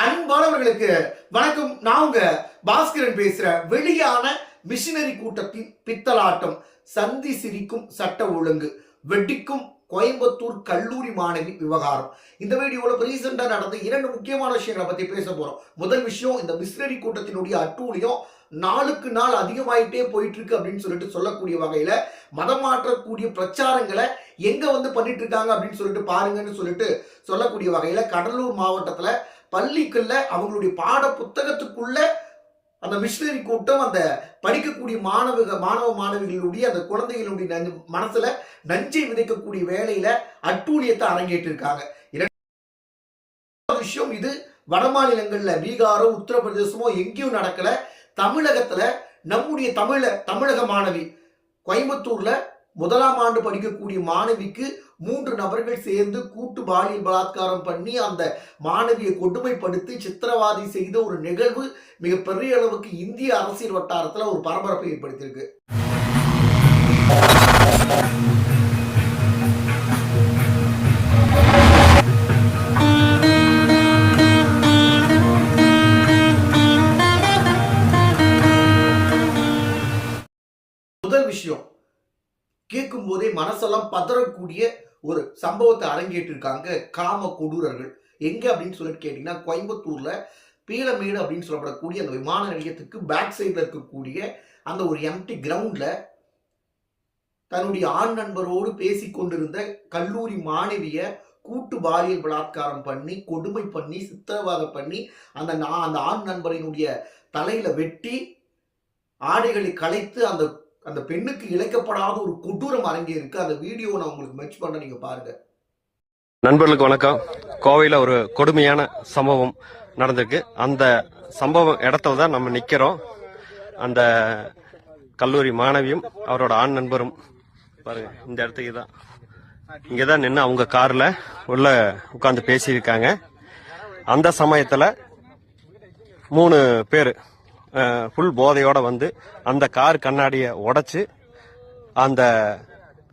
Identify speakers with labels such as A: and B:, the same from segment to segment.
A: அன்பானவர்களுக்கு வணக்கம். நான் உங்க பாஸ்கரன் பேசுறேன் வெளியான மிஷினரி கூட்டத்தின் பித்தலாட்டம். சந்தி சிரிக்கும் சட்ட ஒழுங்கு. வெட்டிக்கும் கோயம்புத்தூர் கல்லூரி மாணவி விவகாரம். இந்த வீடியோல ரீசெண்டா நடந்த இரண்டு முக்கியமான விஷயங்களை பத்தி பேச போறோம். முதல் விஷயம் இந்த மிஷினரி கூட்டத்தினுடைய அட்டூழியம் நாளுக்கு நாள் அதிகமாயிட்டே போயிட்டு இருக்கு அப்படின்னு சொல்லிட்டு சொல்லக்கூடிய வகையில மதம் மாற்றக்கூடிய பிரச்சாரங்களை எங்க வந்து பண்ணிட்டு இருக்காங்க அப்படின்னு சொல்லிட்டு பாருங்கன்னு சொல்லிட்டு சொல்லக்கூடிய வகையில கடலூர் மாவட்டத்துல பள்ளிக்குள்ள அவங்களுடைய பாட புத்தகத்துக்குள்ள அந்த மிஷினரி கூட்டம் அந்த படிக்கக்கூடிய மாணவ மாணவ மாணவிகளுடைய அந்த குழந்தைகளுடைய நஞ்சு மனசுல நஞ்சை விதைக்கக்கூடிய வேலையில அட்டூழியத்தை அரங்கேற்று இருக்காங்க இரண்டாவது விஷயம் இது வட மாநிலங்கள்ல பீகாரோ உத்தரப்பிரதேசமோ எங்கேயும் நடக்கல. தமிழகத்துல நம்முடைய தமிழ தமிழக மாணவி கோயம்புத்தூர்ல முதலாம் ஆண்டு படிக்கக்கூடிய மாணவிக்கு மூன்று நபர்கள் சேர்ந்து கூட்டு பாலியல் பலாத்காரம் பண்ணி அந்த மாணவியை கொடுமைப்படுத்தி சித்திரவாதி செய்த ஒரு நிகழ்வு மிகப்பெரிய அளவுக்கு இந்திய அரசியல் வட்டாரத்தில் ஒரு பரபரப்பை ஏற்படுத்தியிருக்கு. முதல் விஷயம் கேட்கும் போதே மனசெல்லாம் பதறக்கூடிய ஒரு சம்பவத்தை அரங்கேற்றிருக்காங்க காம கொடூரர்கள். எங்க அப்படின்னு சொல்லிட்டு கேட்டீங்கன்னா கோயம்புத்தூர்ல பீலமேடு அப்படின்னு சொல்லப்படக்கூடிய அந்த விமான நிலையத்துக்கு பேக் சைடில் இருக்கக்கூடிய அந்த ஒரு எம்டி கிரவுண்டில் தன்னுடைய ஆண் நண்பரோடு பேசி கொண்டிருந்த கல்லூரி மாணவிய கூட்டு பாலியல் பலாத்காரம் பண்ணி கொடுமை பண்ணி சித்திரவதை பண்ணி அந்த நான் அந்த ஆண் நண்பரினுடைய தலையில வெட்டி ஆடைகளை களைத்து அந்த அந்த பெண்ணுக்கு இழைக்கப்படாத ஒரு கொடூரம் அரங்கேறிருக்கு அந்த வீடியோ நான் உங்களுக்கு மெச் பண்ண நீங்க பாருங்க.
B: நண்பர்களுக்கு வணக்கம். கோவையில் ஒரு கொடுமையான சம்பவம் நடந்திருக்கு. அந்த சம்பவம் இடத்துல தான் நம்ம நிற்கிறோம் அந்த கல்லூரி மாணவியும் அவரோட ஆண் நண்பரும் பாருங்க இந்த இடத்துக்கு தான். இங்கே தான் நின்று அவங்க காரில் உள்ள உட்காந்து பேசியிருக்காங்க. அந்த சமயத்தில் மூணு பேர் ஃபுல் போதையோட வந்து அந்த கார் கண்ணாடியை உடைச்சு அந்த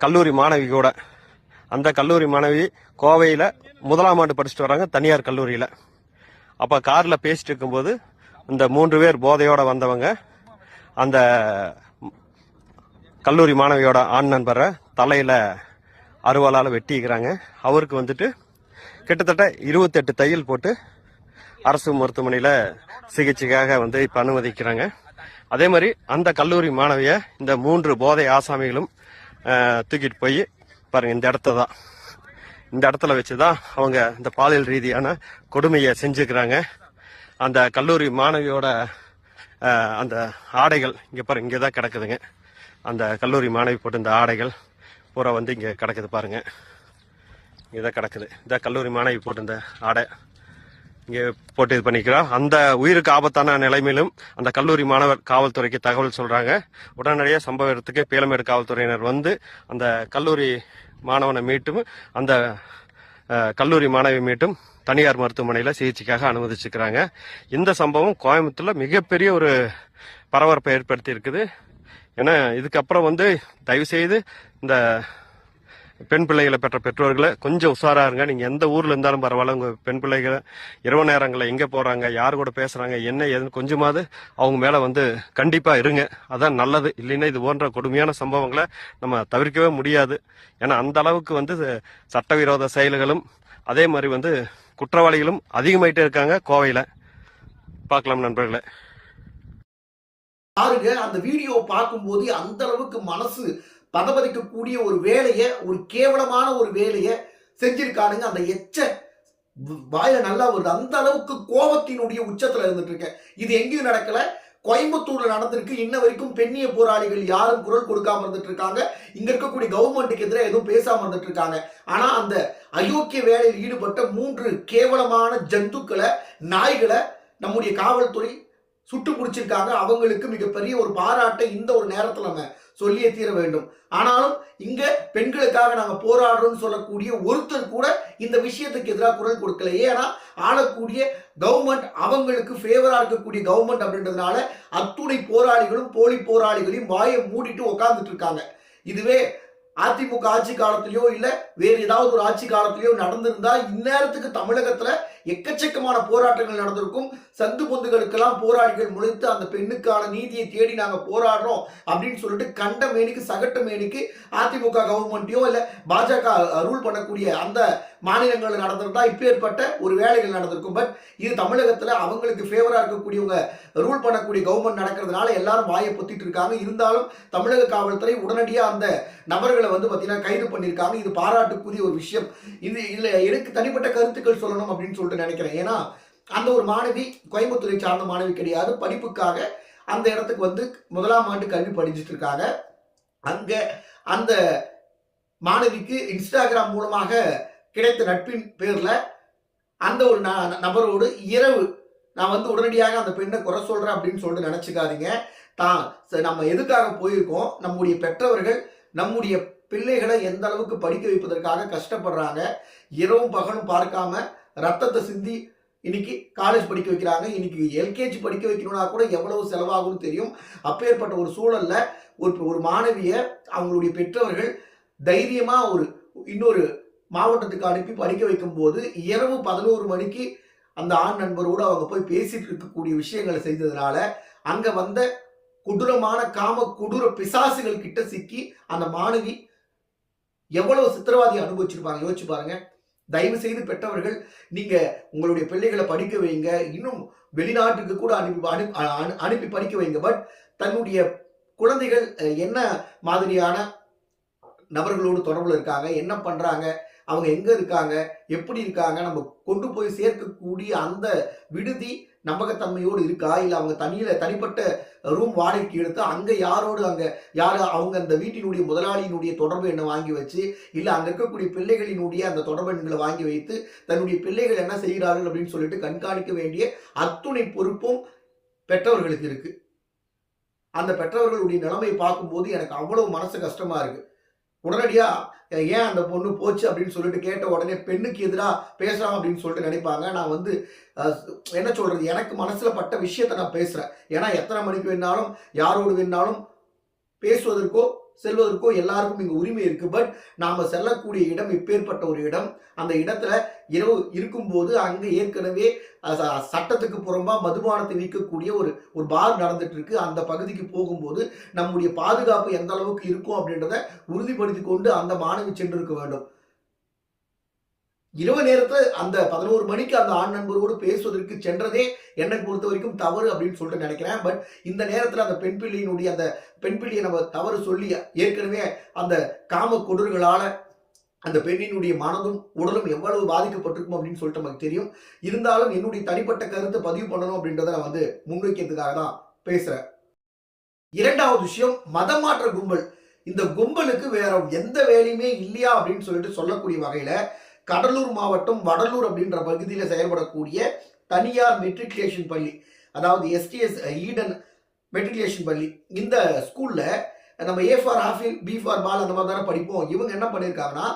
B: கல்லூரி மாணவி கூட அந்த கல்லூரி மாணவி கோவையில் முதலாம் ஆண்டு படிச்சுட்டு வராங்க தனியார் கல்லூரியில். அப்போ காரில் பேசிட்டு இருக்கும்போது இந்த மூன்று பேர் போதையோட வந்தவங்க அந்த கல்லூரி மாணவியோட ஆண் நண்பரை தலையில் அருவாளால வெட்டிக்கிறாங்க. அவருக்கு வந்துட்டு கிட்டத்தட்ட இருபத்தெட்டு தையல் போட்டு அரசு மருத்துவமனையில சிகிச்சைக்காக வந்து இப்ப அனுமதிக்கிறாங்க. அதே மாதிரி அந்த கல்லூரி மாணவிய இந்த மூன்று போதை ஆசாமிகளும் தூக்கிட்டு போய் பாருங்க இந்த இடத்த தான் இந்த இடத்துல வச்சுதான் அவங்க இந்த பாலியல் ரீதியான கொடுமையை செஞ்சுக்கிறாங்க. அந்த கல்லூரி மாணவியோட அந்த ஆடைகள் இங்க பாருங்க இங்கே தான் கிடக்குதுங்க. அந்த கல்லூரி மாணவி போட்டு இந்த ஆடைகள் பூரா வந்து இங்கே கிடக்குது பாருங்க. இங்கே தான் கிடக்குது. இந்த கல்லூரி மாணவி போட்டு இந்த ஆடை. இங்கே போட்டு இது பண்ணிக்கிறோம் அந்த உயிருக்கு ஆபத்தான நிலைமையிலும் அந்த கல்லூரி மாணவர் காவல்துறைக்கு தகவல் சொல்றாங்க. உடனடியாக சம்பவ இடத்துக்கு பேலமேடு காவல்துறையினர் வந்து அந்த கல்லூரி மாணவனை மீட்டும் அந்த கல்லூரி மாணவி மீட்டும் தனியார் மருத்துவமனையில் சிகிச்சைக்காக அனுமதிச்சுக்கிறாங்க. இந்த சம்பவம் கோயம்புத்தூரில் மிகப்பெரிய ஒரு பரபரப்பை ஏற்படுத்தி இருக்குது ஏன்னா இதுக்கப்புறம் வந்து தயவுசெய்து இந்த பெண் பிள்ளைகளை பெற்ற பெற்றோர்களை கொஞ்சம் உஷாராக இருங்க. நீங்க எந்த ஊர்ல இருந்தாலும் பரவாயில்ல. உங்க பெண் பிள்ளைகளை இரவு நேரங்களில் எங்க போறாங்க யார் கூட பேசுறாங்க என்ன ஏதுன்னு கொஞ்சமாவது அவங்க மேல வந்து கண்டிப்பா இருங்க. அதான் நல்லது. இல்லைன்னா இது போன்ற கொடுமையான சம்பவங்களை நம்ம தவிர்க்கவே முடியாது. ஏன்னா அந்த அளவுக்கு வந்து சட்டவிரோத செயல்களும் அதே மாதிரி வந்து குற்றவாளிகளும் அதிகமாயிட்டே இருக்காங்க கோவையில. பார்க்கலாம் நண்பர்களே.
A: பாருங்க அந்த வீடியோ பார்க்கும்போது அந்த அளவுக்கு மனசு பதபதிக்கக்கூடிய ஒரு வேலையை ஒரு கேவலமான ஒரு வேலையை செஞ்சிருக்கானுங்க. அந்த எச்ச வ- வாயில நல்லா வருது. அந்த அளவுக்கு கோபத்தினுடைய உச்சத்துல இருந்துட்டு இருக்கேன் இது எங்கேயும் நடக்கல. கோயம்புத்தூர்ல நடந்திருக்கு. இன்ன வரைக்கும் பெண்ணிய போராளிகள் யாரும் குரல் கொடுக்காம இருந்துட்டு இருக்காங்க இங்க இருக்கக்கூடிய கவர்மெண்ட்டுக்கு எதிராக எதுவும் பேசாம இருந்துட்டு இருக்காங்க ஆனா அந்த அயோக்கிய வேலையில் ஈடுபட்ட மூன்று கேவலமான ஜந்துக்களை நாய்களை நம்முடைய காவல்துறை சுட்டு பிடிச்சிருக்காங்க அவங்களுக்கு மிகப்பெரிய ஒரு பாராட்டை இந்த ஒரு நேரத்தில் நம்ம சொல்லியே தீர வேண்டும். ஆனாலும் இங்க பெண்களுக்காக நாங்க போராடுறோம்னு சொல்லக்கூடிய ஒருத்தர் கூட இந்த விஷயத்துக்கு எதிராக குரல் கொடுக்கல. ஏன்னா ஆளக்கூடிய கவர்மெண்ட் அவங்களுக்கு ஃபேவரா இருக்கக்கூடிய கவர்மெண்ட் அப்படின்றதுனால அத்துணை போராளிகளும் போலி போராளிகளையும் வாயை மூடிட்டு உட்காந்துட்டு இருக்காங்க. இதுவே அதிமுக ஆட்சி காலத்திலயோ இல்ல வேறு ஏதாவது ஒரு ஆட்சி காலத்திலயோ நடந்திருந்தா இந்நேரத்துக்கு தமிழகத்துல எக்கச்சக்கமான போராட்டங்கள் நடந்திருக்கும். சந்து பொந்துகளுக்கெல்லாம் போராளிகள் முளைத்து அந்த பெண்ணுக்கான நீதியை தேடி நாங்க போராடுறோம் அப்படின்னு சொல்லிட்டு கண்ட மேனிக்கு சகட்ட மேனிக்கு அதிமுக கவர்மெண்ட்டையோ இல்ல பாஜக ரூல் பண்ணக்கூடிய அந்த மாநிலங்களில் நடந்திருந்தா இப்பேற்பட்ட ஒரு வேலைகள் நடந்திருக்கும். பட் இது தமிழகத்துல அவங்களுக்கு ஃபேவரா இருக்கக்கூடியவங்க ரூல் பண்ணக்கூடிய கவர்மெண்ட் நடக்கிறதுனால எல்லாரும் வாயை பொத்திட்டு இருக்காங்க. இருந்தாலும் தமிழக காவல்துறை உடனடியாக அந்த நபர்களை வந்து பார்த்தீங்கன்னா கைது பண்ணியிருக்காங்க. இது பாராட்டுக்குரிய ஒரு விஷயம். இது இதில் எனக்கு தனிப்பட்ட கருத்துக்கள் சொல்லணும் அப்படின்னு சொல்லிட்டு நினைக்கிறேன். ஏன்னா அந்த ஒரு மாணவி கோயம்புத்தூரை சார்ந்த மாணவி கிடையாது. படிப்புக்காக அந்த இடத்துக்கு வந்து முதலாம் ஆண்டு கல்வி படிச்சுட்டு இருக்காங்க. அங்கே அந்த மாணவிக்கு இன்ஸ்டாகிராம் மூலமாக கிடைத்த நட்பின் பேரில் அந்த ஒரு ந- நபரோடு இரவு நான் வந்து உடனடியாக அந்த பெண்ணை குறை சொல்கிறேன் அப்படின்னு சொல்லிட்டு நினச்சிக்காதீங்க. தான் ச- நம்ம எதுக்காக போயிருக்கோம்? நம்முடைய பெற்றவர்கள் நம்முடைய பிள்ளைகளை எந்த அளவுக்கு படிக்க வைப்பதற்காக கஷ்டப்படுறாங்க இரவும் பகலும் பார்க்காம ரத்தத்தை சிந்தி இன்னைக்கு காலேஜ் படிக்க வைக்கிறாங்க இன்னைக்கு எல்கேஜி படிக்க வைக்கணும்னா கூட எவ்வளவு செலவாகும்னு தெரியும். அப்பேற்பட்ட ஒரு சூழல்ல ஒரு ஒரு மாணவிய அவங்களுடைய பெற்றவர்கள் தைரியமா ஒரு இன்னொரு மாவட்டத்துக்கு அனுப்பி படிக்க வைக்கும் போது இரவு பதினோரு மணிக்கு அந்த ஆண் நண்பரோடு அவங்க போய் பேசிட்டு இருக்கக்கூடிய விஷயங்களை செய்ததுனால அங்க வந்த கொடூரமான காம கொடூர பிசாசுகள் கிட்ட சிக்கி அந்த மாணவி எவ்வளவு சித்திரவாதியை அனுபவிச்சிருப்பாங்க? யோசிச்சு பாருங்க. தயவு செய்து பெற்றவர்கள் நீங்க உங்களுடைய பிள்ளைகளை படிக்க வைங்க. இன்னும் வெளிநாட்டுக்கு கூட அனுப்பி அனு- அனுப்பி படிக்க வைங்க. பட் தன்னுடைய குழந்தைகள் என்ன மாதிரியான நபர்களோடு தொடர்பில் இருக்காங்க? என்ன பண்றாங்க? அவங்க எங்க இருக்காங்க? எப்படி இருக்காங்க? நம்ம கொண்டு போய் சேர்க்கக்கூடிய அந்த விடுதி நம்பகத்தன்மையோடு இருக்கா? இல்லை அவங்க தனியில் தனிப்பட்ட ரூம் வாடகைக்கு எடுத்து அங்கே யாரோடு அங்கே யார் அவங்க அந்த வீட்டினுடைய முதலாளியினுடைய தொடர்பு என்ன வாங்கி வச்சு இல்லை அங்கே இருக்கக்கூடிய பிள்ளைகளினுடைய அந்த தொடர்பு எண்களை வாங்கி வைத்து தன்னுடைய பிள்ளைகள் என்ன செய்கிறார்கள் அப்படின்னு சொல்லிட்டு கண்காணிக்க வேண்டிய அத்துணை பொறுப்பும் பெற்றவர்களுக்கு இருக்கு. அந்த பெற்றவர்களுடைய நிலைமையை பார்க்கும்போது எனக்கு அவ்வளவு மனசு கஷ்டமா இருக்கு. உடனடியாக ஏன் அந்த பொண்ணு போச்சு அப்படின்னு சொல்லிட்டு கேட்ட உடனே பெண்ணுக்கு எதிராக பேசுகிறாங்க அப்படின்னு சொல்லிட்டு நினைப்பாங்க. நான் வந்து என்ன சொல்கிறது எனக்கு மனசில் பட்ட விஷயத்த நான் பேசுகிறேன் ஏன்னா எத்தனை மணிக்கு வேணாலும் யாரோடு வேணாலும் பேசுவதற்கோ செல்வதற்கோ எல்லாருக்கும் இங்கே உரிமை இருக்குது பட் நாம செல்லக்கூடிய இடம் இப்பேற்பட்ட ஒரு இடம். அந்த இடத்துல இரவு இருக்கும்போது அங்கே ஏற்கனவே ச- சட்டத்துக்கு புறம்பாக மதுபானத்தை விற்கக்கூடிய ஒரு ஒரு பார் நடந்துட்டு இருக்கு அந்த பகுதிக்கு போகும்போது நம்முடைய பாதுகாப்பு எந்த அளவுக்கு இருக்கும் அப்படின்றத உறுதிப்படுத்தி கொண்டு அந்த மாணவி சென்றிருக்க வேண்டும். இரவு நேரத்துல அந்த பதினோரு மணிக்கு அந்த ஆண் நண்பரோடு பேசுவதற்கு சென்றதே என்னை பொறுத்த வரைக்கும் தவறு அப்படின்னு சொல்லிட்டு நினைக்கிறேன். பட் இந்த நேரத்துல அந்த பெண் பிள்ளையினுடைய அந்த பெண் பிள்ளையை நம்ம தவறு சொல்லி ஏற்கனவே அந்த காம கொடர்களால அந்த பெண்ணினுடைய மனதும் உடலும் எவ்வளவு பாதிக்கப்பட்டிருக்கும் அப்படின்னு சொல்லிட்டு நமக்கு தெரியும். இருந்தாலும் என்னுடைய தனிப்பட்ட கருத்தை பதிவு பண்ணணும் அப்படின்றத நான் வந்து முன்வைக்கிறதுக்காக தான் பேசுறேன். இரண்டாவது விஷயம் மதம் மாற்ற கும்பல். இந்த கும்பலுக்கு வேற எந்த வேலையுமே இல்லையா அப்படின்னு சொல்லிட்டு சொல்லக்கூடிய வகையில கடலூர் மாவட்டம் வடலூர் அப்படின்ற பகுதியில் செயல்படக்கூடிய தனியார் மெட்ரிகுலேஷன் பள்ளி அதாவது எஸ்டிஎஸ் ஈடன் மெட்ரிகுலேஷன் பள்ளி. இந்த ஸ்கூலில் நம்ம ஏ ஃபார் ஆஃபில் பி ஃபார் பால் அந்த மாதிரி தானே படிப்போம். இவங்க என்ன பண்ணியிருக்காங்கன்னா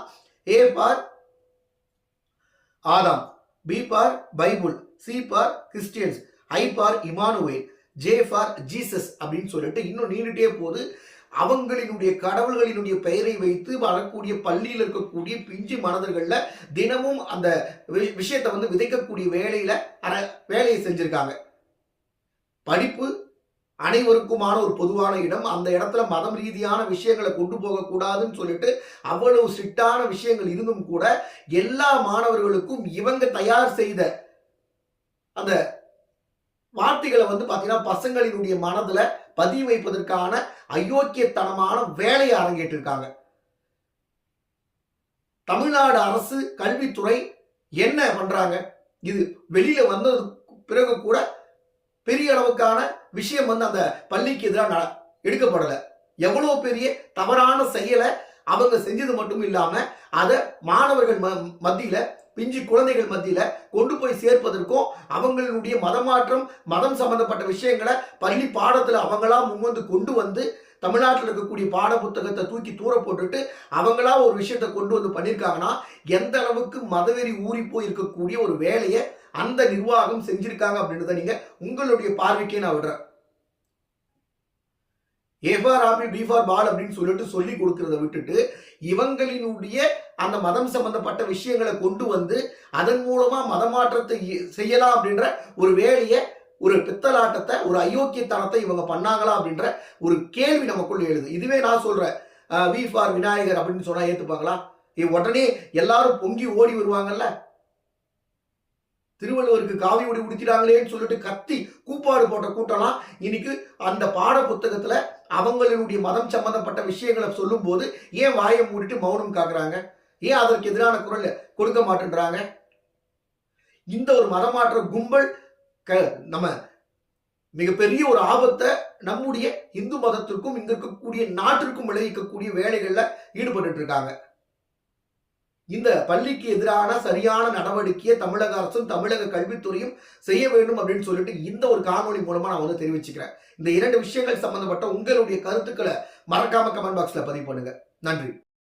A: A for Adam B for Bible C for Christians I for Immanuel J for Jesus அப்படின்னு சொல்லிட்டு இன்னும் நீண்டுட்டே போகுது. அவங்களினுடைய கடவுள்களினுடைய பெயரை வைத்து வரக்கூடிய பள்ளியில் இருக்கக்கூடிய பிஞ்சு மனதர்களில் தினமும் அந்த வி- விஷயத்தை வந்து விதைக்கக்கூடிய வேலையில அர- வேலையை செஞ்சிருக்காங்க. படிப்பு அனைவருக்குமான ஒரு பொதுவான இடம். அந்த இடத்துல மதம் ரீதியான விஷயங்களை கொண்டு போகக்கூடாதுன்னு சொல்லிட்டு அவ்வளவு ஸ்ட்ரிக்டான விஷயங்கள் இருந்தும் கூட எல்லா மாணவர்களுக்கும் இவங்க தயார் செய்த அந்த வார்த்தைகளை வந்து பார்த்தீங்கன்னா பசங்களினுடைய மனதில் பதிய வைப்பதற்கான அயோக்கியத்தனமான வேலையை அரங்கேற்றிருக்காங்க. தமிழ்நாடு அரசு கல்வித்துறை என்ன பண்றாங்க? இது வெளியில வந்தது பிறகு கூட பெரிய அளவுக்கான விஷயம் வந்து அந்த பள்ளிக்கு எதிராக நட- எவ்வளோ பெரிய தவறான செயலை அவங்க செஞ்சது மட்டும் இல்லாமல் அதை மாணவர்கள் ம- பிஞ்சு குழந்தைகள் மத்தியில கொண்டு போய் சேர்ப்பதற்கும் அவங்களுடைய மதமாற்றம் மதம் சம்பந்தப்பட்ட விஷயங்களை பள்ளி பாடத்துல அவங்களா முன்வந்து கொண்டு வந்து தமிழ்நாட்டில் இருக்கக்கூடிய பாட புத்தகத்தை தூக்கி தூர போட்டுட்டு அவங்களா ஒரு விஷயத்தை கொண்டு வந்து பண்ணியிருக்காங்கன்னா எந்த அளவுக்கு மதவெறி ஊறி போய் இருக்கக்கூடிய ஒரு வேலையை அந்த நிர்வாகம் செஞ்சிருக்காங்க அப்படின்றத நீங்க உங்களுடைய பார்வைக்கே நான் விடுறேன். A for apple B for ball அப்படின்னு சொல்லிட்டு சொல்லி கொடுக்கறத விட்டுட்டு இவங்களினுடைய அந்த மதம் சம்பந்தப்பட்ட விஷயங்களை கொண்டு வந்து அதன் மூலமா மதமாற்றத்தை செய்யலாம் அப்படின்ற ஒரு வேலையை ஒரு பித்தலாட்டத்தை ஒரு அயோக்கியத்தனத்தை இவங்க பண்ணாங்களா அப்படின்ற ஒரு கேள்வி நமக்குள்ள எழுது. இதுவே நான் சொல்றேன். வி ஃபார் விநாயகர் அப்படின்னு சொன்னா ஏத்துப்பாங்களா? உடனே எல்லாரும் பொங்கி ஓடி வருவாங்கல்ல? திருவள்ளுவருக்கு காவி ஒடி உடுத்திட்டாங்களேன்னு சொல்லிட்டு கத்தி கூப்பாடு போட்ட கூட்டம்லாம் இன்னைக்கு அந்த பாட புத்தகத்துல அவங்களுடைய மதம் சம்பந்தப்பட்ட விஷயங்களை சொல்லும்போது ஏன் வாயை மூடிட்டு மௌனம் காக்குறாங்க? ஏன் அதற்கு எதிரான குரல் கொடுக்க மாட்டேன்றாங்க? இந்த ஒரு மதமாற்ற கும்பல் க- நம்ம மிகப்பெரிய ஒரு ஆபத்தை நம்முடைய இந்து மதத்திற்கும் இங்க இருக்கக்கூடிய நாட்டிற்கும் விளைவிக்கக்கூடிய வேலைகள்ல ஈடுபட்டு இருக்காங்க இந்த பள்ளிக்கு எதிரான சரியான நடவடிக்கையை தமிழக அரசும் தமிழக கல்வித்துறையும் செய்ய வேண்டும் அப்படின்னு சொல்லிட்டு இந்த ஒரு காணொலி மூலமா நான் வந்து தெரிவிச்சுக்கிறேன். இந்த இரண்டு விஷயங்கள் சம்பந்தப்பட்ட உங்களுடைய கருத்துக்களை மறக்காம கமெண்ட் பாக்ஸ்ல பதிவு பண்ணுங்க. நன்றி.